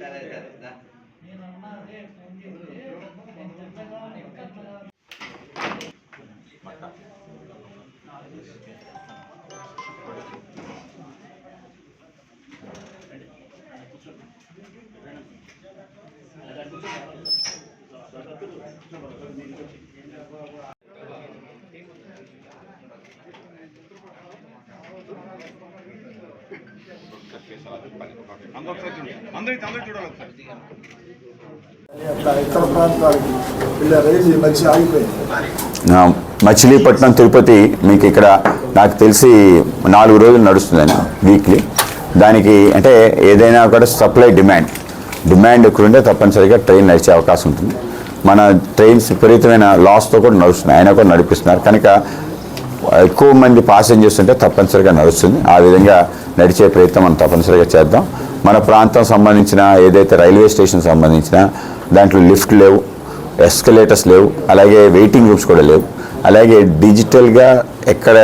సరే సరే దా. అందరూ ఒకసారి చూడండి అందరూ అందరూ చూడాలి ఒకసారి అట్లా మచిలీపట్నం తిరుపతి మీకు ఇక్కడ నాకు తెలిసి నాలుగు రోజులు నడుస్తుందని వీక్లీ దానికి అంటే ఏదైనా కూడా సప్లై డిమాండ్ డిమాండ్ ఎక్కువ ఉంటే తప్పనిసరిగా ట్రైన్ నడిచే అవకాశం ఉంటుంది. మన ట్రైన్స్ విపరీతమైన లాస్తో కూడా నడుస్తున్నాయి. ఆయన కూడా నడిపిస్తున్నారు. కనుక ఎక్కువ మంది పాసెంజర్స్ ఉంటే తప్పనిసరిగా నడుస్తుంది. ఆ విధంగా నడిచే ప్రయత్నం మనం తప్పనిసరిగా చేద్దాం. మన ప్రాంతం సంబంధించిన ఏదైతే రైల్వే స్టేషన్ సంబంధించిన దాంట్లో లిఫ్ట్ లేవు ఎస్కలేటర్స్ లేవు అలాగే వెయిటింగ్ రూమ్స్ కూడా లేవు. అలాగే డిజిటల్గా ఎక్కడ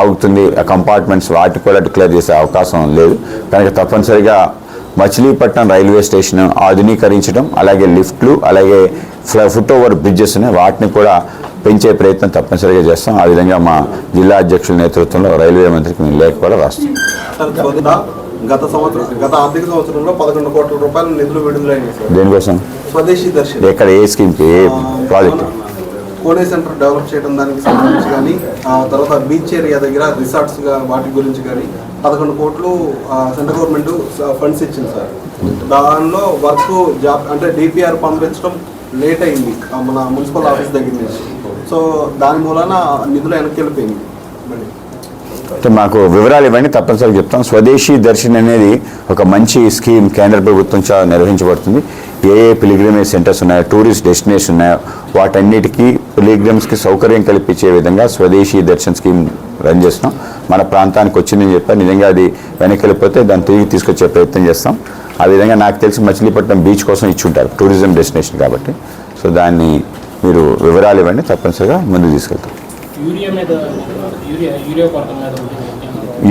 ఆగుతుంది ఆ కంపార్ట్మెంట్స్ వాటి కూడా డిక్లేర్ చేసే అవకాశం లేదు. కనుక తప్పనిసరిగా మచిలీపట్నం రైల్వే స్టేషన్ ఆధునీకరించడం అలాగే లిఫ్ట్లు అలాగే ఫ్లై ఫుట్ ఓవర్ బ్రిడ్జెస్ ఉన్నాయి. వాటిని కూడా పెంచే ప్రయత్నం తప్పనిసరిగా చేస్తాం. ఆ విధంగా మా జిల్లా అధ్యక్షుల నేతృత్వంలో రైల్వే మంత్రికి మేము లేఖ కూడా రాస్తాం గత సంవత్సరం గత ఆర్థిక సంవత్సరంలో పదకొండు కోట్ల రూపాయల నిధులు విడుదలైనాయి దేనికోసం? స్వదేశీ దర్శన్. ఎక్కడ ఏ స్కీమ్కి ఏ ప్రాజెక్ట్? కోనే సెంటర్ డెవలప్ చేయడం దానికి సంబంధించి కానీ ఆ తర్వాత బీచ్ ఏరియా దగ్గర రిసార్ట్స్ వాటి గురించి కానీ పదకొండు కోట్లు సెంట్రల్ గవర్నమెంట్ ఫండ్స్ ఇచ్చింది సార్. దానిలో వర్క్ జాబ్ అంటే డిపిఆర్ పంపించడం లేట్ అయింది మన మున్సిపల్ ఆఫీస్ దగ్గర నుంచి. సో దాని మూలాన నిధులు వెనక్కి వెళ్ళిపోయింది అంటే మాకు వివరాలు ఇవ్వండి తప్పనిసరిగా చెప్తాం. స్వదేశీ దర్శన్ అనేది ఒక మంచి స్కీమ్ కేంద్ర ప్రభుత్వం నిర్వహించబడుతుంది. ఏ ఏ పిలిగ్రిమేజ్ సెంటర్స్ ఉన్నాయో టూరిస్ట్ డెస్టినేషన్ ఉన్నాయో వాటన్నిటికీ పిలిగ్రిమ్స్కి సౌకర్యం కల్పించే విధంగా స్వదేశీ దర్శన్ స్కీమ్ రన్ చేస్తున్నాం. మన ప్రాంతానికి వచ్చిందని చెప్పి నిజంగా అది వెనక్కి వెళ్ళిపోతే దాన్ని తిరిగి తీసుకొచ్చే ప్రయత్నం చేస్తాం. ఆ విధంగా నాకు తెలిసి మచిలీపట్నం బీచ్ కోసం ఇచ్చి ఉంటారు టూరిజం డెస్టినేషన్ కాబట్టి. సో దాన్ని మీరు వివరాలు ఇవ్వండి తప్పనిసరిగా ముందుకు తీసుకెళ్తాం.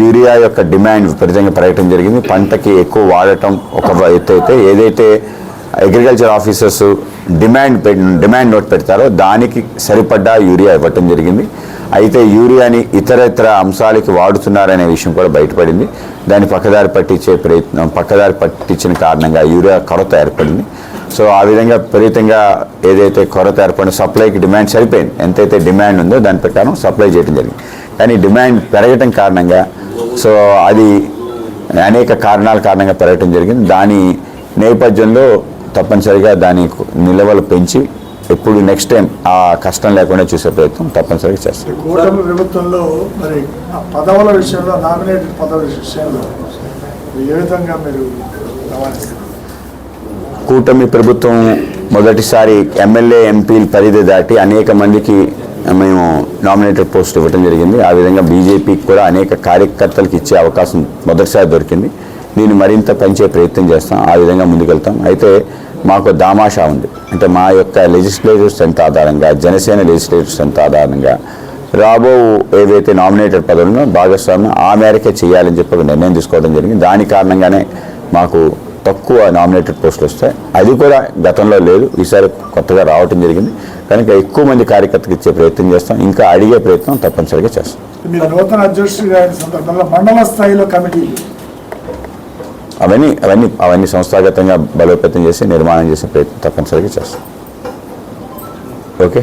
యూరియా యొక్క డిమాండ్ విపరీతంగా పెరగటం జరిగింది. పంటకి ఎక్కువ వాడటం ఒక ఎత్తు అయితే ఏదైతే agriculture officers demand demand note పెడతారో దానికి సరిపడ్డా యూరియా ఇవ్వటం జరిగింది. అయితే యూరియాని ఇతర ఇతర అంశాలకి వాడుతున్నారనే విషయం కూడా బయటపడింది. దాన్ని పక్కదారి పట్టించే ప్రయత్నం పక్కదారి పట్టించిన కారణంగా యూరియా కొరత ఏర్పడింది. సో ఆ విధంగా విపరీతంగా ఏదైతే కొరత ఏర్పడిన సప్లైకి డిమాండ్ సరిపోయింది. ఎంతైతే డిమాండ్ ఉందో దాని ప్రకారం సప్లై చేయడం జరిగింది. కానీ డిమాండ్ పెరగటం కారణంగా సో అది అనేక కారణాల కారణంగా పెరగటం జరిగింది. దాని నేపథ్యంలో తప్పనిసరిగా దాని నిల్వలు పెంచి ఎప్పుడు నెక్స్ట్ టైం ఆ కష్టం లేకుండా చూసే ప్రయత్నం తప్పనిసరిగా చేస్తాం. కూటమి ప్రభుత్వంలో మరి పదవుల విషయంలో నామినేటెడ్ పదవుల విషయంలో ఏ విధంగా మీరు కూటమి ప్రభుత్వం మొదటిసారి ఎమ్మెల్యే ఎంపీల పరిధి దాటి అనేక మందికి మేము నామినేటెడ్ పోస్ట్ ఇవ్వడం జరిగింది. ఆ విధంగా బీజేపీకి కూడా అనేక కార్యకర్తలకు ఇచ్చే అవకాశం మొదటిసారి దొరికింది. దీన్ని మరింత పెంచే ప్రయత్నం చేస్తాం ఆ విధంగా ముందుకెళ్తాం. అయితే మాకు దామాషా ఉంది. అంటే మా యొక్క లెజిస్లేటివ్ స్ట్రెంత్ ఆధారంగా జనసేన లెజిస్లేటివ్ స్ట్రెంత్ ఆధారంగా రాబో ఏవైతే నామినేటెడ్ పదవులను భాగస్వామ్యం ఆ మేరకే చేయాలని చెప్పి నిర్ణయం తీసుకోవడం జరిగింది. దాని కారణంగానే మాకు తక్కువ నామినేటెడ్ పోస్టులు వస్తాయి అది కూడా గతంలో లేదు ఈసారి కొత్తగా రావటం జరిగింది. కనుక ఎక్కువ మంది కార్యకర్తలకు ఇచ్చే ప్రయత్నం చేస్తాం ఇంకా అడిగే ప్రయత్నం తప్పనిసరిగా చేస్తాం. నూతన సందర్భంలో మండల స్థాయిలో కమిటీ అవన్నీ అవన్నీ అవన్నీ సంస్థాగతంగా బలోపేతం చేసి నిర్మాణం చేసే ప్రయత్నం తప్పనిసరిగా చేస్తాం. ఓకే?